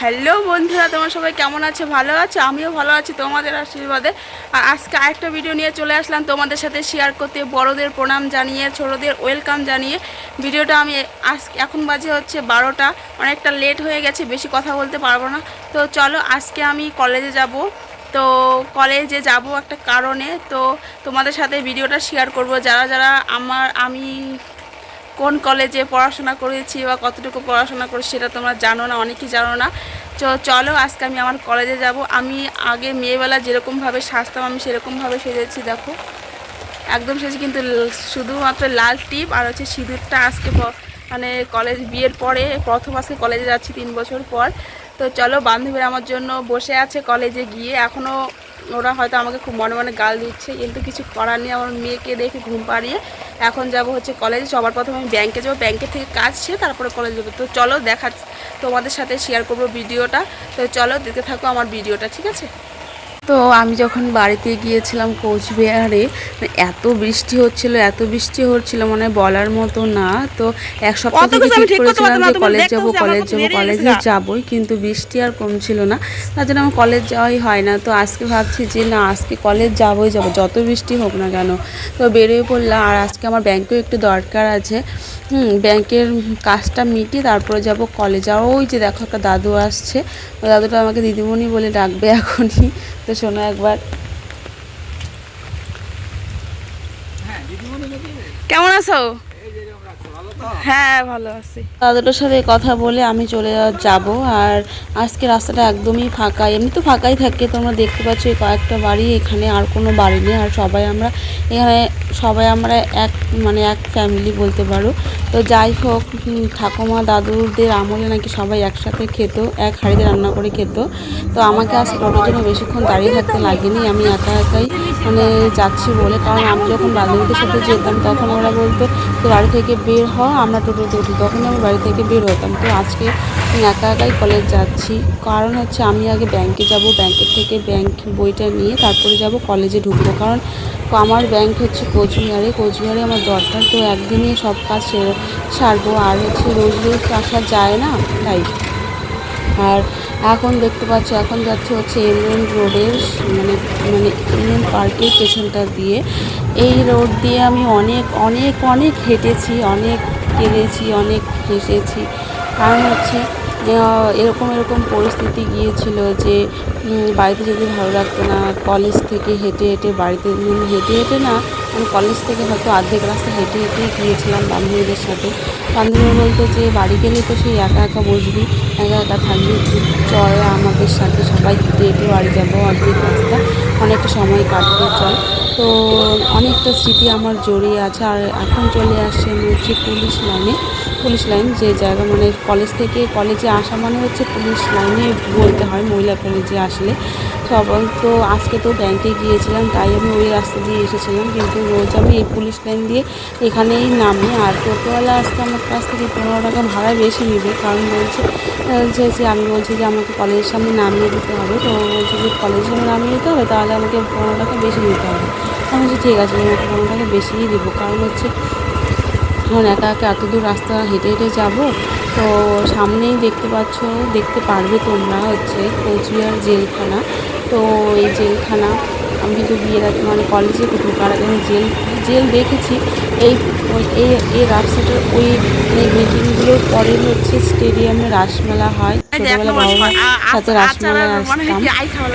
Hello বন্ধুরা, তোমার সবাই কেমন আছে? ভালো আছে? আমিও ভালো আছি, তোমাদের আশীর্বাদে। আর আজকে আরেকটা ভিডিও নিয়ে চলে আসলাম তোমাদের সাথে শেয়ার করতে। বড়দের প্রণাম জানিয়ে, ছোটদের ওয়েলকাম জানিয়ে। ভিডিওটা আমি আজ এখন বাজে হচ্ছে বারোটা। অনেকটা লেট হয়ে গেছে, বেশি কথা বলতে পারব না। তো চলো, আজকে আমি কলেজে যাব। তো কলেজে যাব একটা কারণে। তো তোমাদের সাথে ভিডিওটা শেয়ার করব। যারা যারা আমার আমি কোন কলেজে পড়াশোনা করেছি বা কতটুকু পড়াশোনা করেছি সেটা তোমরা জানো না, অনেকেই জানো না। তো চলো, আজকে আমি আমার কলেজে যাব। আমি আগে মেয়েবেলা যেরকমভাবে সাজতাম, আমি সেরকমভাবে সেজেছি, দেখো। একদম সেজে কিন্তু শুধুমাত্র লাল টিপ আর হচ্ছে সিঁদুরটা আজকে মানে কলেজ বিয়ের পরে, প্রথম আজকে কলেজে যাচ্ছি তিন বছর পর। তো চলো, বান্ধবীরা আমার জন্য বসে আছে কলেজে গিয়ে। এখনও ওরা হয়তো আমাকে খুব মনে মনে গাল দিচ্ছে, কিন্তু কিছু করার নেই। আমার মেয়েকে দেখে ঘুম পাড়িয়ে এখন যাব হচ্ছে কলেজে সবার প্রথমে আমি ব্যাংকে যাব। ব্যাংকের থেকে কাজ সে তারপরে কলেজ যাব। তো চলো দেখা তোমাদের সাথে শেয়ার করব ভিডিওটা। তো চলো দেখতে থাকো আমার ভিডিওটা, ঠিক আছে? তো আমি যখন বাড়িতে গিয়েছিলাম কোচবিহারে মানে এত বৃষ্টি হচ্ছিল এত বৃষ্টি হচ্ছিল মানে বলার মতো না। তো এক সপ্তাহ থেকে ঠিক করেছিলাম যে কলেজ যাব কলেজ যাব কলেজে। যাবই কিন্তু বৃষ্টি আর কমছিল না। তার জন্য আমার কলেজ যাওয়াই হয় না। তো আজকে ভাবছি যে না আজকে কলেজ যাবোই যাব যত বৃষ্টি হোক না কেন। তো বেরিয়ে পড়লাম আর আজকে আমার ব্যাংকেও একটু দরকার আছে। হুম ব্যাংকের কাজটা মিটিয়ে তারপরে যাব কলেজ আর ওই যে দেখো একটা দাদু আসছে। ওই দাদুটা আমাকে দিদিমণি বলে ডাকবে এখনই। তো শোনো একবার। কেমন আছো? হ্যাঁ ভালো আছি। দাদাটার সাথে কথা বলে আমি চলে যাব, আর আজকে রাস্তাটা একদমই ফাঁকা, এমনি তো ফাঁকাই থাকে, তোমরা দেখতে পাচ্ছ কয়েকটা বাড়ি, এখানে আর কোনো বাড়ি নেই, আর সবাই আমরা সবাই আমরা এক মানে এক ফ্যামিলি বলতে পারো। তো যাই হোক ঠাকুমা দাদুদের আমলে নাকি সবাই একসাথে খেত, এক হাঁড়িতে রান্না করে খেত। তো আমাকে আজকে টোটোর জন্য বেশিক্ষণ দাঁড়িয়ে থাকতে লাগেনি, আমি একা একাই মানে যাচ্ছি বলে, কারণ আমি যখন বান্ধবীদের সাথে যেতাম, তখন ওরা বলতো বাড়ি থেকে বের হ আমরা টোটোতে উঠি। তখন আমি বাড়ি থেকে বের হতাম। তো আজকে একা একাই কলেজ যাচ্ছি। কারণ হচ্ছে আমি আগে ব্যাংকে যাব ব্যাংকের থেকে ব্যাংক বইটা নিয়ে তারপরে যাব কলেজে ঢুকবো। কারণ আমার ব্যাংক হচ্ছে কোচবিহারে। কোচবিহারে আমার দরকার। তো একদিনে সব কাজ সেরে- সারবো। আর হচ্ছে রোজ রোজ আসা যায় না, তাই। আর এখন দেখতে পাচ্ছ, এখন যাচ্ছে হচ্ছে এমএন রোডের মানে মানে এমএন পার্কের পেছনটা দিয়ে। এই রোড দিয়ে আমি অনেক অনেক অনেক হেঁটেছি, অনেক কেঁদেছি, অনেক হেসেছি। কারণ হচ্ছে এরকম এরকম পরিস্থিতি গিয়েছিল যে বাড়িতে যেতে ভালো লাগতো না কলেজ থেকে হেঁটে হেঁটে, বাড়িতে হেঁটে হেঁটে না আমি কলেজ থেকে হয়তো অর্ধেক রাস্তা হেঁটে হেঁটে গিয়েছিলাম বান্ধবীদের সাথে। বান্ধবীরা বলতো যে, বাড়ি গেলে তো সেই একা একা বসবি, একা একা থাকবি, চল আমাদের সাথে সবাই হেঁটে হেঁটে বাড়ি যাব, অর্ধেক রাস্তা, অনেকটা সময় কাটবে, চল। তো অনেকটা স্মৃতি আমার জড়িয়ে আছে। আর এখন চলে আসছে আমি হচ্ছে পুলিশ লাইনে। পুলিশ লাইন যে জায়গা মানে কলেজ থেকে কলেজে আসা মানে হচ্ছে পুলিশ লাইনে বলতে হয়, মহিলা কলেজে আসলে। সবাই তো আজকে তো ব্যাংকে গিয়েছিলাম, তাই আমি ওই রাস্তা দিয়ে এসেছিলাম। কিন্তু রোজ আমি এই পুলিশ লাইন দিয়ে এখানেই নামি। আর টোটোওয়ালা আজকে আমার কাছ থেকে পনেরো টাকা ভাড়া বেশি নেবে। কারণ বলছে যে যে, আমি বলছি যে, আমাকে কলেজের সামনে নামিয়ে দিতে হবে। তো বলছে যে কলেজের সামনে নামিয়ে দিতে হবে, তাহলে আমাকে পনেরো টাকা বেশি নিতে হবে। আমি বলছি, ঠিক আছে, আমি পনেরো টাকা বেশিই দেবো। কারণ হচ্ছে এখন একা একা এত দূর রাস্তা হেঁটে হেঁটে যাব, তো সামনেই দেখতে পাচ্ছ, দেখতে পারবে তোমরা হচ্ছে কোচবিহার জেলখানা। তো এই জেলখানা আমি কিন্তু বিয়ের আগে মানে কলেজে ঢোকার আগে আমি জেল জেল দেখেছি। এই ওই- এই এই রাস্তাটার ওই মানে মিটিংগুলোর পরে হচ্ছে স্টেডিয়ামে রাসমেলা হয় ছোটোবেলা বাবা সাথে রাসমেলায় আসতাম।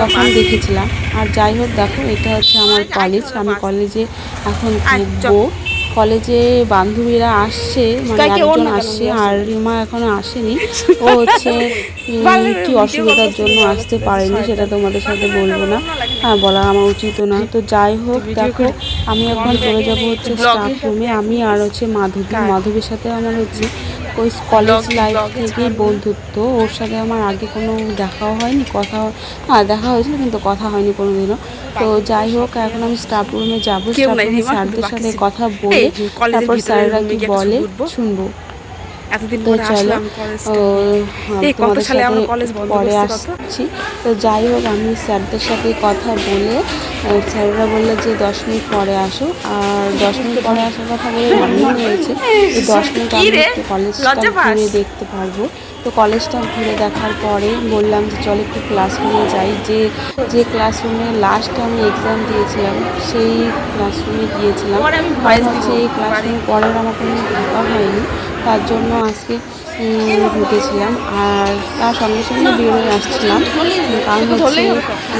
তখন দেখেছিলাম। আর যাই হোক দেখো এটা হচ্ছে আমার কলেজ আমি কলেজে এখন ঢুকবো। কলেজে বান্ধবীরা আসছে মানে একজন আসছে আর রিমা এখনও আসেনি। ও হচ্ছে কি অসুবিধার জন্য আসতে পারেনি সেটা তোমাদের সাথে বলব না। হ্যাঁ বলা আমার উচিত না। তো যাই হোক দেখো আমি এখন চলে যাব হচ্ছে স্টাফ রুমে আমি আর হচ্ছে মাধবী মাধবীর সাথে আমার হচ্ছে ওই কলেজ লাইফ থেকেই বন্ধুত্ব। ওর সাথে আমার আগে কোনো দেখাও হয়নি কথা হ্যাঁ দেখা হয়েছিল কিন্তু কথা হয়নি কোনো দিনও তো যাই হোক এখন আমি স্টাফ রুমে যাব। স্টাফ রুমে স্যারদের সাথে কথা বলে তারপর স্যাররা কি বলে শুনব। এতদিন পরে আসলাম এই কত সালে আমরা কলেজ বন্ধ পরে আসছি। তো যাই হোক আমি স্যারদের সাথে কথা বলে স্যাররা বলল যে দশ মিনিট পরে আসো। আর দশ মিনিট পরে আসার কথা বলে রান্না হয়েছে এই দশ মিনিট আমি একটু কলেজটা ঘুরে দেখতে পারব। তো কলেজটা ঘুরে দেখার পরে বললাম যে চলো একটু ক্লাসরুমে যাই। যে যে ক্লাসরুমে লাস্ট আমি এক্সাম দিয়েছিলাম সেই ক্লাসরুমে গিয়েছিলাম। ভয়েস ক্লাসরুমে পড়ার আমার কোনো ঢোকা হয়নি। তার জন্য আজকে ঢুকেছিলাম। আর তার সঙ্গে সঙ্গে বেরোয় আসছিলাম। কারণ হচ্ছে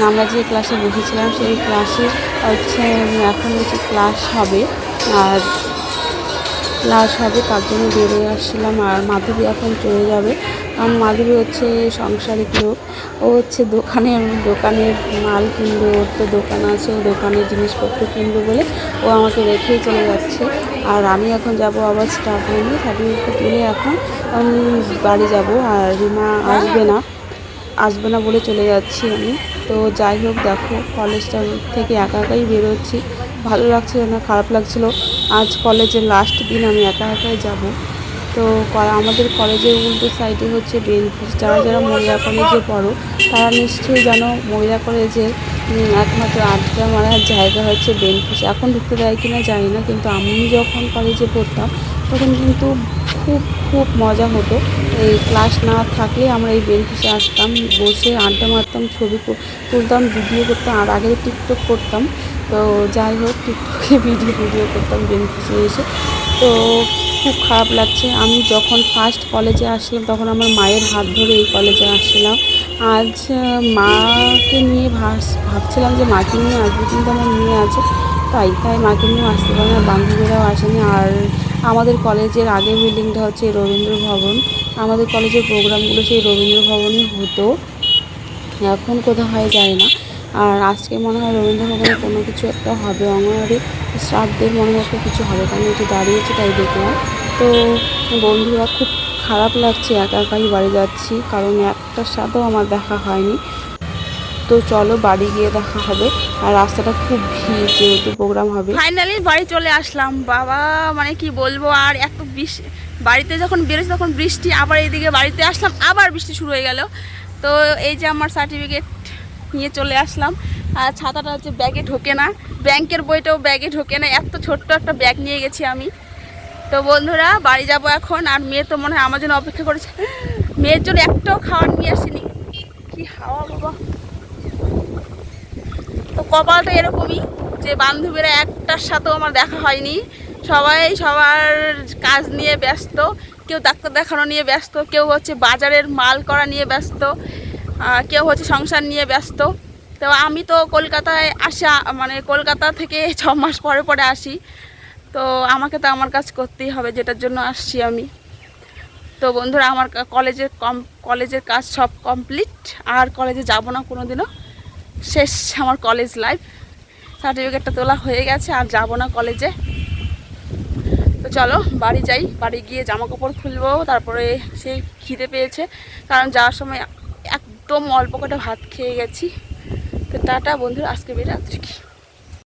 আমরা যে ক্লাসে বসেছিলাম, সেই ক্লাসে হচ্ছে, এখন হচ্ছে ক্লাস হবে। আর ক্লাস হবে, তার জন্য বেরোয় আসছিলাম। আর মাধবী এখন চলে যাবে। কারণ মাধুরী হচ্ছে সংসারিক লোক। ও হচ্ছে দোকানে দোকানের মাল কিনবে, ওর তো দোকান আছে, ও দোকানের জিনিসপত্র কিনবে বলে ও আমাকে রেখেই চলে যাচ্ছে। আর আমি এখন যাব আবার স্টাফ রুমে সার্টিফিকেট তুলে এখন বাড়ি যাব। আর রিমা আসবে না আসবে না বলে চলে যাচ্ছি আমি। তো যাই হোক, দেখো কলেজটা থেকে একা একাই বেরোচ্ছি। ভালো লাগছিল না, খারাপ লাগছিল। আজ কলেজের লাস্ট দিন আমি একা একাই যাব। তো আমাদের কলেজের উল্টো সাইডে হচ্ছে বেনিফিট যারা যারা মহিলা কলেজে পড়ো তারা নিশ্চয়ই জানো মহিলা কলেজের উম, একমাত্র আড্ডা মারার জায়গা হচ্ছে বেনিফিট এখন ঢুকতে দেয় কিনা জানি না কিন্তু আমি যখন কলেজে পড়তাম তখন কিন্তু খুব খুব মজা হতো। এই ক্লাস না থাকলে আমরা এই বেঞ্চে আসতাম বসে আড্ডা মারতাম ছবি তুলতাম ভিডিও করতাম আর আগে টিকটক করতাম। তো যাই হোক টিকটকে ভিডিও ভিডিও করতাম বেঞ্চে এসে। তো খুব খারাপ লাগছে। আমি যখন ফার্স্ট কলেজে আসলাম, তখন আমার মায়ের হাত ধরে এই কলেজে আসছিলাম আজ মাকে নিয়ে ভাবছিলাম যে মাকে নিয়ে আসব, কিন্তু আমার মেয়ে আছে। তাই তাই মাকে নিয়েও আসতে পারি না, বান্ধবীরাও আসেনি। আর আমাদের কলেজের আগের বিল্ডিংটা হচ্ছে রবীন্দ্র ভবন। আমাদের কলেজের প্রোগ্রামগুলো সেই রবীন্দ্র ভবনে হতো। এখন কোথাও হয় যায় না। আর আজকে মনে হয় রবীন্দ্র ভবনে কোনো কিছু একটা হবে, অঙ্গনওয়াড়ি স্টাফদের মনে হয় একটা কিছু হবে। কারণ একটু দাঁড়িয়েছে তাই দেখলাম। তো বন্ধুরা, খুব খারাপ লাগছে, একা একাই বাড়ি যাচ্ছি। কারণ একটার সাথেও আমার দেখা হয়নি। তো চলো বাড়ি গিয়ে দেখা হবে। আর রাস্তাটা খুব ভিড়, যেহেতু প্রোগ্রাম হবে। ফাইনালি বাড়ি চলে আসলাম। বাবা মানে কি বলব, আর এত বৃষ্টি বাড়িতে যখন বেরোছি তখন বৃষ্টি, আবার এইদিকে বাড়িতে আসলাম, আবার বৃষ্টি শুরু হয়ে গেল। তো এই যে আমার সার্টিফিকেট নিয়ে চলে আসলাম। আর ছাতাটা হচ্ছে ব্যাগে ঢোকে না। ব্যাংকের বইটাও ব্যাগে ঢোকে না। এত ছোট্ট একটা ব্যাগ নিয়ে গেছি আমি। তো বন্ধুরা, বাড়ি যাব এখন। আর মেয়ে তো মনে হয় আমার জন্য অপেক্ষা করেছে। মেয়ের জন্য একটাও খাওয়ার নিয়ে আসিনি। কি হাওয়া বাবা। তো কপালটা এরকমই যে বান্ধবীরা একটার সাথেও আমার দেখা হয়নি। সবাই সবার কাজ নিয়ে ব্যস্ত। কেউ ডাক্তার দেখানো নিয়ে ব্যস্ত। কেউ হচ্ছে বাজারের মাল করা নিয়ে ব্যস্ত। কেউ হচ্ছে সংসার নিয়ে ব্যস্ত। তো আমি তো কলকাতায় আসা মানে কলকাতা থেকে ছ মাস পরে পরে আসি। তো আমাকে তো আমার কাজ করতেই হবে, যেটার জন্য আসছি আমি। তো বন্ধুরা, আমার কলেজের কম কলেজের কাজ সব কমপ্লিট আর কলেজে যাব না কোনো দিনও শেষ আমার কলেজ লাইফ সার্টিফিকেটটা তোলা হয়ে গেছে, আর যাব না কলেজে তো চলো, বাড়ি যাই। বাড়ি গিয়ে জামা কাপড় খুলবো, তারপরে সেই খিদে পেয়েছে। কারণ যাওয়ার সময় একদম অল্প কটা ভাত খেয়ে গেছি। তো টাটা বন্ধুরা আজকে বেরাত্রি